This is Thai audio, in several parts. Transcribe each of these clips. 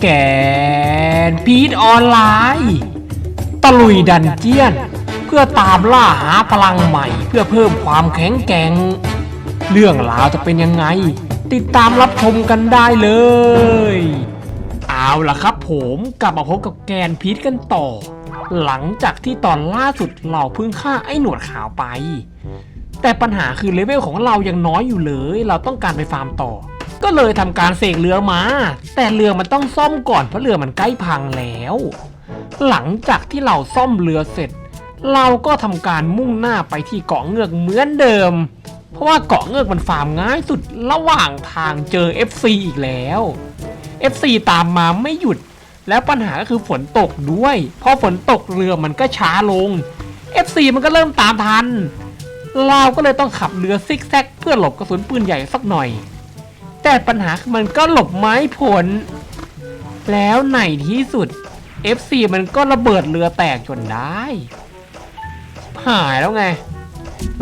แกนพีทออนไลน์ ตะลุยดันเจียน เพื่อตามล่าหาพลังใหม่เพื่อเพิ่มความแข็งแกร่ง เรื่องราวจะเป็นยังไง ติดตามรับชมกันได้เลย เอาล่ะครับผมกลับมาพบกับแกนพีทกันต่อ หลังจากที่ตอนล่าสุดเราเพิ่งฆ่าไอ้หนวดขาวไป แต่ปัญหาคือเลเวลของเรายังน้อยอยู่เลย เราต้องการไปฟาร์มต่อ ก็เลยทำการเสกเรือมา แต่เรือมันต้องซ่อมก่อนเพราะเรือมันใกล้พังแล้ว หลังจากที่เราซ่อมเรือเสร็จ เราก็ทำการมุ่งหน้าไปที่เกาะเงือกเหมือนเดิม เพราะว่าเกาะเงือกมันฟาร์มง่ายสุดระหว่างทางเจอ FC อีกแล้ว FC ตามมาไม่หยุด แล้วปัญหาก็คือฝนตกด้วยพอฝนตกเรือมันก็ช้าลง FC มันก็เริ่มตามทันเราก็เลยต้องขับเรือซิกแซกเพื่อหลบกระสุนปืนใหญ่สักหน่อย แต่ปัญหามันก็หลบไม้ผล แล้วในที่สุด FC มันก็ระเบิดเรือแตกจนได้ หายแล้วไง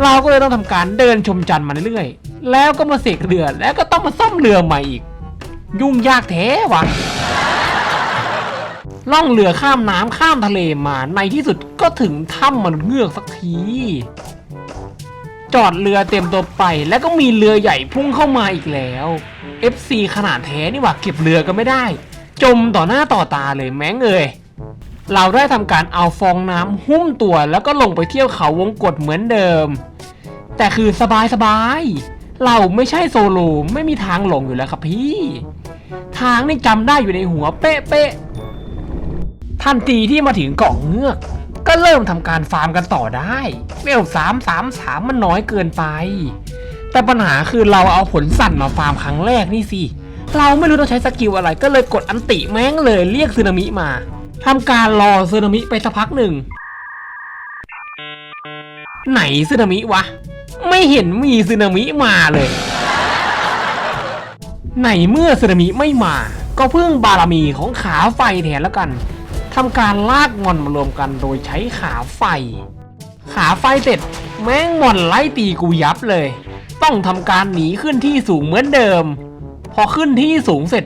เราก็เลยต้องทำการเดินชมจันทร์มาเรื่อยๆ แล้วก็มาเสกเรือแล้วก็ต้องมาซ่อมเรือใหม่อีก ยุ่งยากแท้วะล่องเรือข้ามน้ำข้ามทะเลมาในที่สุดก็ถึงถ้ำมันเงือกสักที จอดเรือเต็มตัวไป แล้วก็มีเรือใหญ่พุ่งเข้ามาอีกแล้ว FC ขนาดแท้นี่หว่าเก็บเรือก็ไม่ได้ จมต่อหน้าต่อตาเลยแม้งเอ่ยเราได้ทำการเอาฟองน้ำหุ้มตัวแล้วก็ลงไปเที่ยวเขาวงกฏเหมือนเดิม แต่คือสบายสบายๆเราไม่ใช่โซโลไม่มีทางหลงอยู่แล้วครับพี่ ทางนี่จำได้อยู่ในหัวเป๊ะๆทันทีที่มาถึงเกาะเงือก ก็เริ่มทำการฟาร์มกันต่อได้เวลสามสามสามมันน้อยเกินไป แต่ปัญหาคือเราเอาผลสั่นมาฟาร์มครั้งแรกนี่สิ เราไม่รู้ต้องใช้สกิลอะไรก็เลยกดอันติแม่งเลยเรียกซึนามิมาทำการรอซึนามิไปสักพักหนึ่ง ไหนซึนามิวะ ไม่เห็นมีซึนามิมาเลยในเมื่อสึนามิไม่มา ก็พึ่งบารมีของขาไฟแทนแล้วกัน ทำการลากมอนมารวมกันโดยใช้ขาไฟ ขาไฟเสร็จแม่งมอนไล่ตีกูยับเลย ต้องทำการหนีขึ้นที่สูงเหมือนเดิม พอขึ้นที่สูงเสร็จ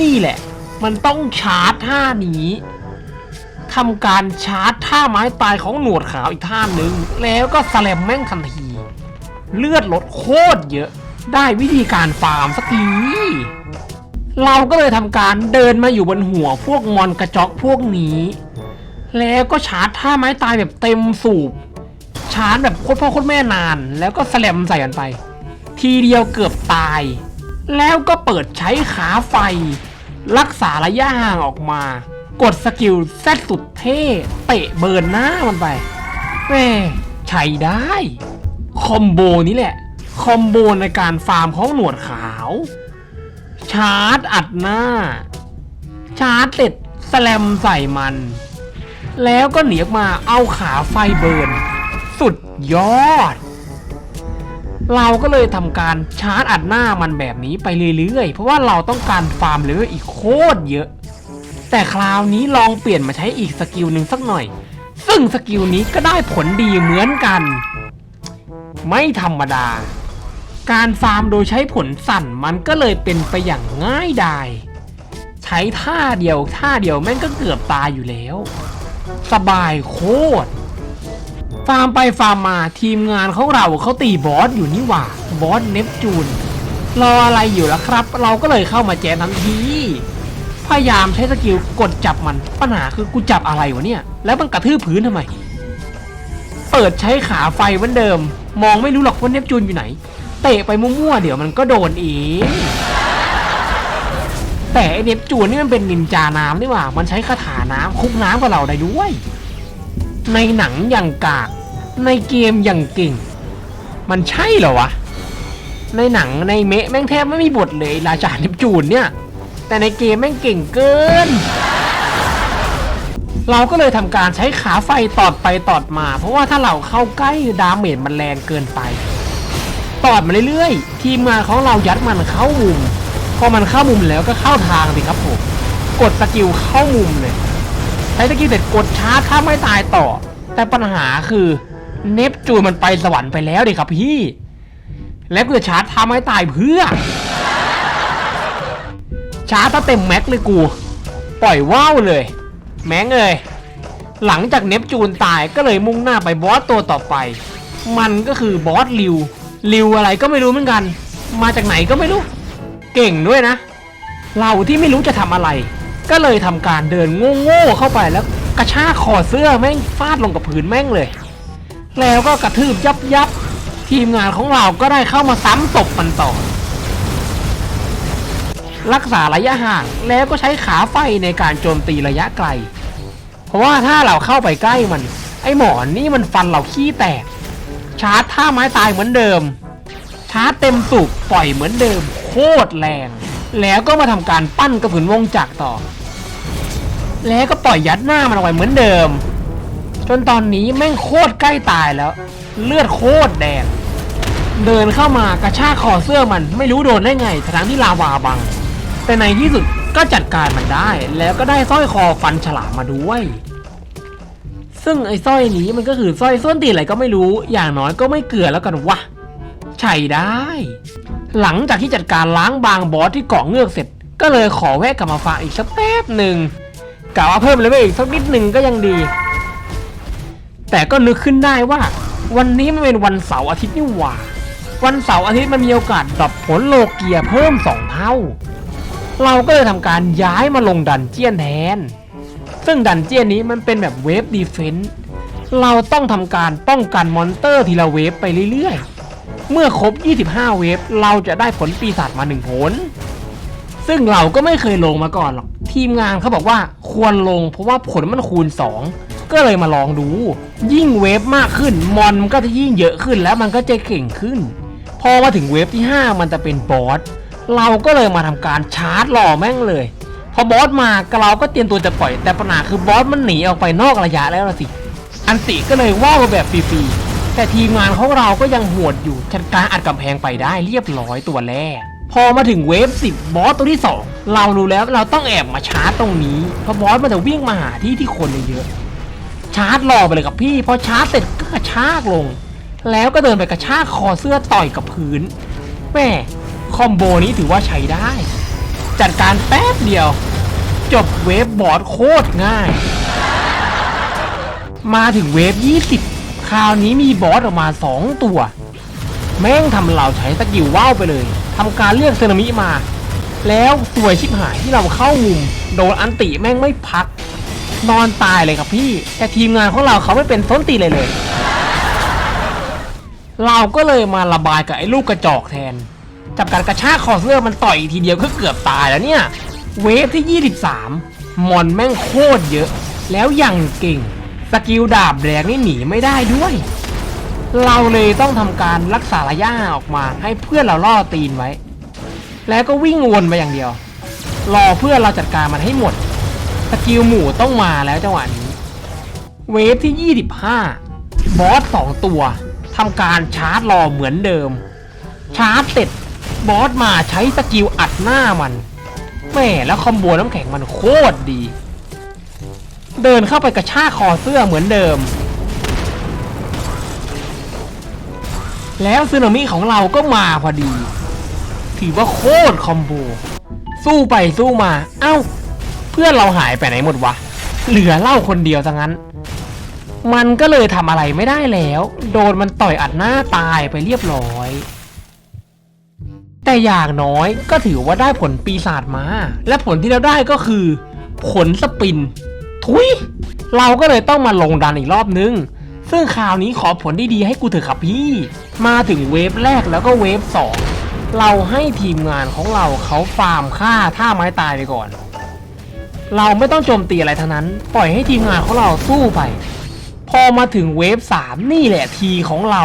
นี่แหละ มันต้องชาร์จท่านี้ทำการชาร์จท่าไม้ตายของหนวดขาวอีกท่าหนึ่งแล้วก็สแลมแม่งทันที เลือดลดโคตรเยอะ ได้วิธีการฟาร์มสักที เราก็เลยทำการเดินมาอยู่บนหัวพวกมอนกระจอกพวกนี้ แล้วก็ชาร์จท่าไม้ตายแบบเต็มสูบ ชาร์จแบบโคตรพ่อโคตรแม่นาน แล้วก็แสลมใส่กันไป ทีเดียวเกือบตาย แล้วก็เปิดใช้ขาไฟ รักษาระยะห่างออกมา กดสกิลแซดสุดเท่เตะเบิร์นหน้ามันไปแม่ใช้ได้ คอมโบนี้แหละ คอมโบในการฟาร์มของหนวดขาว ชาร์จอัดหน้า ชาร์จเสร็จสแลมใส่มัน แล้วก็หนีออกมาเอาขาไฟเบิร์น สุดยอด เราก็เลยทำการชาร์จอัดหน้ามันแบบนี้ไปเรื่อยๆ เพราะว่าเราต้องการฟาร์มเลเวลอีกโคตรเยอะ แต่คราวนี้ลองเปลี่ยนมาใช้อีกสกิลหนึ่งสักหน่อย ซึ่งสกิลนี้ก็ได้ผลดีเหมือนกัน ไม่ธรรมดา การฟาร์มโดยใช้ผลสั่นมันก็เลยเป็นไปอย่างง่ายดาย ใช้ท่าเดียวท่าเดียวแม่งก็เกือบตายอยู่แล้ว สบายโคตร ฟาร์มไปฟาร์มมาทีมงานของเราเขาตีบอสอยู่นี่หว่าบอสเนปจูนรออะไรอยู่ล่ะครับ เราก็เลยเข้ามาแจมทันทีพยายามใช้สกิลกดจับมันปัญหาคือกูจับอะไรวะเนี่ย แล้วมันกระทืบพื้นทำไม เปิดใช้ขาไฟเหมือนเดิม มองไม่รู้หรอกว่าเนปจูนอยู่ไหน เตะไปมั่วๆ เดี๋ยวมันก็โดนเองแต่ไอเนปจูนนี่มันเป็นนินจาน้ำนี่หว่า มันใช้คาถาน้ำคุกน้ำกับเราได้ด้วย ในหนังอย่างกาก ในเกมอย่างเก่ง มันใช่เหรอวะ ในหนังในเมะแม่งแทบไม่มีบทเลยราชาเนปจูนเนี่ย แต่ในเกมแม่งเก่งเกิน เราก็เลยทำการใช้ขาไฟตอดไปตอดมา เพราะว่าถ้าเราเข้าใกล้ดาเมจมันแรงเกินไป ตอดมาเรื่อยๆ ทีมงานของเรายัดมันเข้ามุม พอมันเข้ามุมแล้วก็เข้าทางสิครับผม กดสกิลเข้ามุมเลย ใช้สกิลเสร็จกดชาร์จถ้าไม่ตายต่อ แต่ปัญหาคือเนปจูนมันไปสวรรค์ไปแล้วดิครับพี่ แล้วกูจะชาร์จถ้าไม่ตายเพื่อ ชาร์จถ้าเต็มแม็กเลยกู ปล่อยว่าวเลย แม้งเอยหลังจากเนปจูนตายก็เลยมุ่งหน้าไปบอสตัวต่อไป มันก็คือบอสลิว ลิวอะไรก็ไม่รู้เหมือนกัน มาจากไหนก็ไม่รู้ เก่งด้วยนะ เราที่ไม่รู้จะทำอะไร ก็เลยทำการเดินโง่ๆเข้าไปแล้วกระชากคอเสื้อแม่งฟาดลงกับพื้นแม่งเลย แล้วก็กระทืบยับยับทีมงานของเราก็ได้เข้ามาซ้ำตบมันต่อ รักษาระยะห่างแล้วก็ใช้ขาไฟในการโจมตีระยะไกล เพราะว่าถ้าเราเข้าไปใกล้มัน ไอหมอนนี่มันฟันเราขี้แตก ชาร์จท่าไม้ตายเหมือนเดิม ชาร์จเต็มสูบปล่อยเหมือนเดิม โคตรแรง แล้วก็มาทำการปั้นกระสุนวงจักรต่อ แล้วก็ปล่อยยัดหน้ามันเอาไว้เหมือนเดิม จนตอนนี้แม่งโคตรใกล้ตายแล้ว เลือดโคตรแดง เดินเข้ามากระชากคอเสื้อมันไม่รู้โดนได้ไงทั้งที่ลาวาบัง แต่ในที่สุดก็จัดการมันได้ แล้วก็ได้สร้อยคอฟันฉลามมาด้วย ซึ่งไอ้สร้อยนี้มันก็คือสร้อยส้นตีนอะไรก็ไม่รู้ อย่างน้อยก็ไม่เกลือแล้วกันวะใช่ได้ หลังจากที่จัดการล้างบางบอสที่เกาะเงือกเสร็จ ก็เลยขอแวะกลับมาฟังอีกสักแป๊บหนึ่งกะว่าเพิ่มเลยไปอีกสักนิดหนึ่งก็ยังดี แต่ก็นึกขึ้นได้ว่า วันนี้มันเป็นวันเสาร์อาทิตย์นี่หว่า วันเสาร์อาทิตย์มันมีโอกาสดรอปผลโลเกียเพิ่มสองเท่า เราก็เลยทำการย้ายมาลงดันเจียนแทน ซึ่งดันเจียนนี้มันเป็นแบบเวฟดีเฟนต์เราต้องทำการป้องกันมอนเตอร์ทีละเวฟไปเรื่อยๆ เมื่อครบ 25 เวฟเราจะได้ผลปีศาจมาหนึ่งผล ซึ่งเราก็ไม่เคยลงมาก่อนหรอก ทีมงานเขาบอกว่าควรลงเพราะว่าผลมันคูณ 2 ก็เลยมาลองดู ยิ่งเวฟมากขึ้น มอนมันก็จะยิ่งเยอะขึ้นแล้วมันก็จะเก่งขึ้น พอมาถึงเวฟที่ 5 มันจะเป็นบอสเราก็เลยมาทำการชาร์จหล่อแม่งเลย อบอสมาก็เราก็เตรียมตัวจะปล่อย แต่ปัญหาคือบอสมันหนีออกไปนอกระยะแล้วละสิ อันติก็เลยว่าวมาแบบฟรีๆแต่ทีมงานของเราก็ยังโหดอยู่จัดการอัดกำแพงไปได้เรียบร้อยตัวแรก พอมาถึงเวฟ10 บอสตัวที่ 2 เรารู้แล้วเราต้องแอบมาชาร์จตรงนี้เพราะบอสมันจะวิ่งมาหาที่ที่คนเยอะๆชาร์จรอไปเลยกับพี่พอชาร์จเสร็จก็กระชากลง แล้วก็เดินไปกระชากคอเสื้อต่อยกับพื้นแม่คอมโบนี้ถือว่าใช้ได้ จัดการแป๊บเดียว จบเวฟบอสโคตรง่าย มาถึงเวฟ 20 คราวนี้มีบอสออกมา 2 ตัว แม่งทำเราใช้สกิลว่าวไปเลยทำการเรียกสึนามิมา แล้วสวยชิบหายที่เราเข้ามุม โดนอันติแม่งไม่พัก นอนตายเลยครับพี่ แต่ทีมงานของเราเขาไม่เป็นส้นตีเลยเลย เราก็เลยมาระบายกับไอ้ลูกกระจอกแทน จับการกระชากคอเสื้อมันต่อยทีเดียวก็เกือบตายแล้วเนี่ย เวฟที่ 23 มอนแม่งโคตรเยอะ แล้วยังเก่ง สกิลดาบแดงนี่หนีไม่ได้ด้วย เราเลยต้องทำการรักษาระยะออกมาให้เพื่อนเราล่อตีนไว้ แล้วก็วิ่งวนไปอย่างเดียว รอเพื่อเราจัดการมันให้หมด สกิลหมู่ต้องมาแล้วจังหวะนี้ เวฟที่ 25 บอส 2 ตัวทำการชาร์จรอเหมือนเดิม ชาร์จเสร็จ บอสมาใช้สกิลอัดหน้ามันแม่แล้วคอมโบน้ำแข็งมันโคตรดี เดินเข้าไปกระชากคอเสื้อเหมือนเดิม แล้วซึนามิของเราก็มาพอดี ถือว่าโคตรคอมโบ สู้ไปสู้มา เอ้า เพื่อนเราหายไปไหนหมดวะ เหลือเล่าคนเดียวซะงั้น มันก็เลยทำอะไรไม่ได้แล้ว โดนมันต่อยอัดหน้าตายไปเรียบร้อย แต่อย่างน้อยก็ถือว่าได้ผลปีศาจมา และผลที่เราได้ก็คือ ผลสปิน ทุย เราก็เลยต้องมาลงดันอีกรอบนึง ซึ่งคราวนี้ขอผลดีๆให้กูเถอะครับพี่ มาถึงเวฟแรกแล้วก็เวฟสองเราให้ทีมงานของเราเขาฟาร์มฆ่าท่าไม้ตายไปก่อน เราไม่ต้องโจมตีอะไรทั้งนั้น ปล่อยให้ทีมงานของเราสู้ไป พอมาถึงเวฟ 3 นี่แหละทีของเรา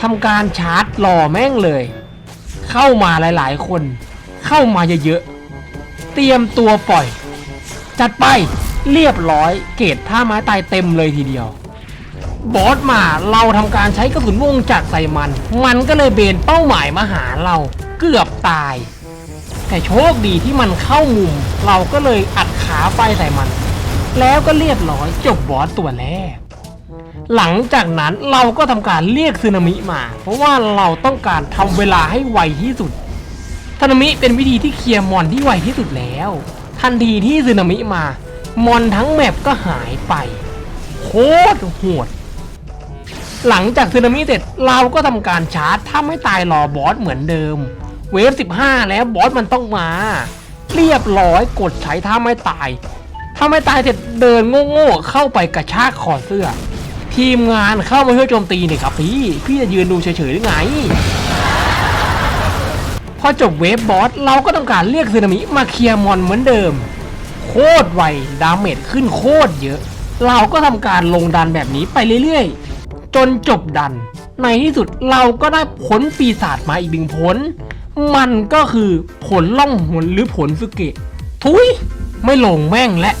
ทำการชาร์จรอแม่งเลย เข้ามาหลายๆ คน เข้ามาเยอะๆ เตรียมตัวปล่อย จัดไปเรียบร้อยเกรดท่าไม้ตายเต็มเลยทีเดียว บอสมาเราทำการใช้กระสุนวงจักรใส่มัน มันก็เลยเบนเป้าหมายมาหาเราเกือบตาย แต่โชคดีที่มันเข้ามุม เราก็เลยอัดขาไฟใส่มัน แล้วก็เรียบร้อยจบบอสตัวแรก หลังจากนั้นเราก็ทำการเรียกสึนามิมา เพราะว่าเราต้องการทำเวลาให้ไวที่สุดสึนามิเป็นวิธีที่เคลียร์มอนที่ไวที่สุดแล้ว ทันทีที่สึนามิมา มอนทั้งแมปก็หายไปโคตรโหดหลังจากสึนามิเสร็จเราก็ทำการชาร์จถ้าไม่ตายรอบอสเหมือนเดิม เวฟ 15 แล้วบอสมันต้องมา เรียบร้อยกดใช้ถ้าไม่ตาย ถ้าไม่ตายเสร็จเดินโง่ๆเข้าไปกระชากคอเสื้อ ทีมงานเข้ามาช่วยโจมตีนี่ครับพี่ พี่จะยืนดูเฉยๆได้ไง พอจบเวฟบอสเราก็ต้องการเรียกสึนามิมาเคลียร์มอนเหมือนเดิม โคตรไวดาเมจขึ้นโคตรเยอะ เราก็ทำการลงดันแบบนี้ไปเรื่อยๆ จนจบดัน ในที่สุดเราก็ได้ผลปีศาจมาอีกหนึ่งผล มันก็คือผลล่องหนหรือผลสุเกะทุย ไม่ลงแม่งและ